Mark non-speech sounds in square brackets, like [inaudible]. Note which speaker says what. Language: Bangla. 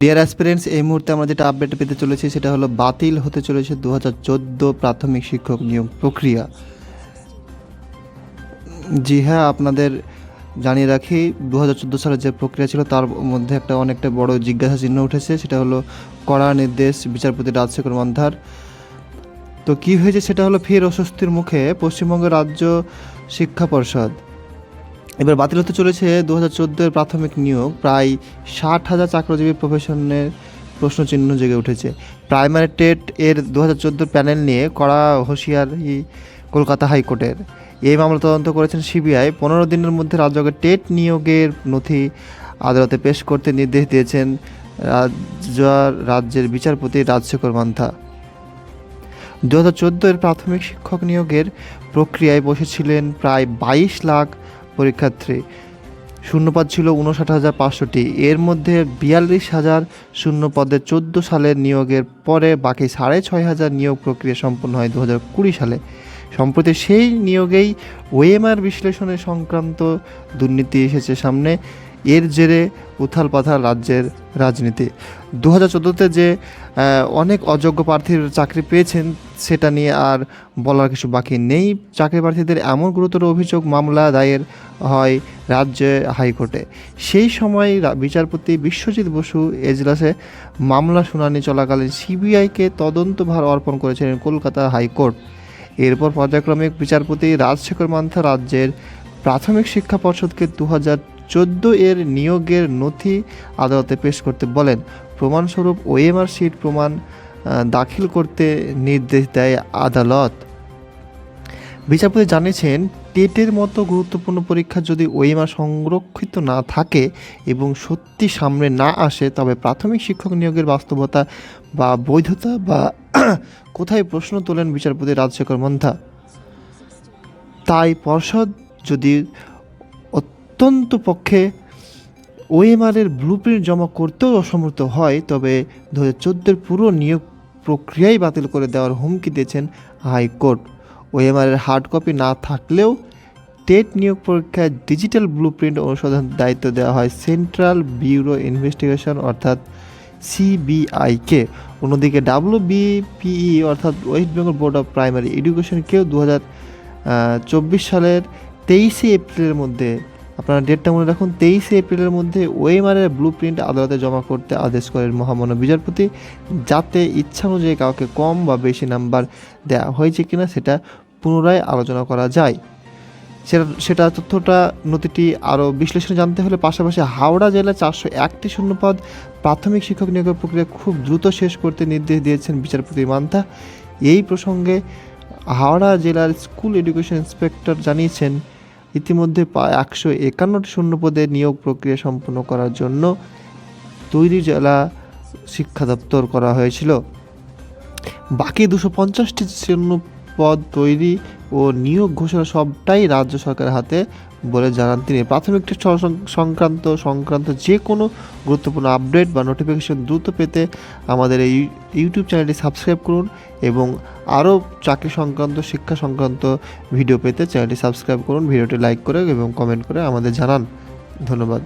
Speaker 1: ডিয়ার অ্যাসপিরেন্টস এই মুহূর্তে আমরা যেটা আপডেট পেতে চলেছি সেটা হলো বাতিল হতে চলেছে দু হাজার চোদ্দ প্রাথমিক শিক্ষক নিয়োগ প্রক্রিয়া। জি হ্যাঁ আপনাদের জানিয়ে রাখি দু হাজার চোদ্দ সালের যে প্রক্রিয়া ছিল তার মধ্যে একটা অনেকটা বড় জিজ্ঞাসা চিহ্ন উঠেছে, সেটা হলো কড়া নির্দেশ, বিচারপতি রাজশেখর মান্ধার। তো কি হয়েছে সেটা হলো ফের অস্বস্তির মুখে পশ্চিমবঙ্গ রাজ্য শিক্ষা পর্ষদ। এবার বাতিল হতে চলেছে দু হাজার প্রাথমিক নিয়োগ। প্রায় ষাট হাজার চাকরিজীবী প্রফেশনের প্রশ্নচিহ্ন জেগে উঠেছে। প্রাইমারি টেট এর দু হাজার প্যানেল নিয়ে কড়া হুঁশিয়ারি কলকাতা হাইকোর্টের। এই মামলা তদন্ত করেছেন সিবিআই। পনেরো দিনের মধ্যে রাজ্যকে টেট নিয়োগের নথি আদালতে পেশ করতে নির্দেশ দিয়েছেন রাজ্য, রাজ্যের বিচারপতি রাজশেখর মান্থা। দু হাজার প্রাথমিক শিক্ষক নিয়োগের প্রক্রিয়ায় বসেছিলেন প্রায় বাইশ লাখ পরীক্ষার্থী। শূন্যপদ ছিল উনষাট হাজার পাঁচশোটি। এর মধ্যে বিয়াল্লিশ হাজার শূন্য পদে চোদ্দ সালের নিয়োগের পরে বাকি সাড়ে ছয় হাজার নিয়োগ প্রক্রিয়া সম্পন্ন হয় দু হাজার কুড়ি সালে। সম্প্রতি সেই নিয়োগেই ওএমআর বিশ্লেষণের সংক্রান্ত দুর্নীতি এসেছে সামনে। এর জেরে উথাল পাথাল রাজ্যের রাজনীতি। দু হাজার চোদ্দোতে যে অনেক অযোগ্য প্রার্থীর চাকরি পেয়েছেন, সেটা নিয়ে আর বলার কিছু বাকি নেই। চাকরি প্রার্থীদের এমন গুরুতর অভিযোগ মামলা দায়ের হয় রাজ্য হাইকোর্টে। সেই সময় বিচারপতি বিশ্বজিৎ বসু এজলাসে মামলা শুনানি চলাকালীন সিবিআইকে তদন্তভার অর্পণ করেছিলেন কলকাতা হাইকোর্ট। এরপর পর্যায়ক্রমিক বিচারপতি রাজশেখর মান্থা রাজ্যের প্রাথমিক শিক্ষা পর্ষদকে দু হাজার চোদ্দ এর নিয়োগের নথি আদালতে পেশ করতে বলেন, প্রমাণস্বরূপ ওএমআর শিট প্রমাণ দাখিল করতে নির্দেশ দেয় আদালত। বিচারপতি জানিয়েছেন, টেটের মতো গুরুত্বপূর্ণ পরীক্ষা যদি ওএমআর সংরক্ষিত না থাকে এবং সত্যি সামনে না আসে, তবে প্রাথমিক শিক্ষক নিয়োগের বাস্তবতা বা বৈধতা বা [clears throat] কোথায় প্রশ্ন তোলেন বিচারপতি রাজশেখর মন্থা? তাই পর্ষদ যদি অত্যন্ত পক্ষে ওএমআরের ব্লুপ্রিন্ট জমা করতেও অসমর্থ হয়, তবে দু হাজার চোদ্দোর পুরো নিয়োগ প্রক্রিয়াই বাতিল করে দেওয়ার হুমকি দিয়েছেন হাইকোর্ট। ওএমআরের হার্ড কপি না থাকলেও টেট নিয়োগ পরীক্ষায় ডিজিটাল ব্লু প্রিন্ট অনুসন্ধান দায়িত্ব দেওয়া হয় সেন্ট্রাল ব্যুরো ইনভেস্টিগেশন, অর্থাৎ সিবিআইকে। অন্যদিকে ডাব্লিউ বিপিই অর্থাৎ West Bengal Board of Primary এডুকেশনকেও দু হাজার চব্বিশ সালের তেইশে এপ্রিলের মধ্যে আপনারা ডেটটা মনে রাখুন, তেইশে এপ্রিলের মধ্যে ওয়েমারের ব্লু প্রিন্ট আদালতে জমা করতে আদেশ করেন মহামান্য বিচারপতি, যাতে ইচ্ছা অনুযায়ী কাউকে কম বা বেশি নাম্বার দেওয়া হয়েছে কিনা সেটা পুনরায় আলোচনা করা যায়। সেটা সেটা তথ্যটা নথিটি আরও বিশ্লেষণে জানতে হলে পাশাপাশি হাওড়া জেলা চারশো একটি শূন্যপদ প্রাথমিক শিক্ষক নিয়োগের প্রক্রিয়া খুব দ্রুত শেষ করতে নির্দেশ দিয়েছেন বিচারপতি মান্থা। এই প্রসঙ্গে হাওড়া জেলার স্কুল এডুকেশন ইন্সপেক্টর জানিয়েছেন ইতিমধ্যে একশো একান্নটি শূন্যপদে নিয়োগ প্রক্রিয়া সম্পন্ন করার জন্য তৈরি জেলা শিক্ষা দপ্তর করা হয়েছিল। বাকি দুশো পঞ্চাশটি শূন্য পদ তৈরি ও নিয়োগ ঘোষণা সবটাই রাজ্য সরকারের হাতে বলে জানান তিনি। প্রাথমিক টেস্ট সংক্রান্ত সংক্রান্ত যে কোনো গুরুত্বপূর্ণ আপডেট বা নোটিফিকেশন দ্রুত পেতে আমাদের এই ইউটিউব চ্যানেলটি সাবস্ক্রাইব করুন এবং আরও চাকরি সংক্রান্ত, শিক্ষা সংক্রান্ত ভিডিও পেতে চ্যানেলটি সাবস্ক্রাইব করুন, ভিডিওটি লাইক করে এবং কমেন্ট করে আমাদের জানান। ধন্যবাদ।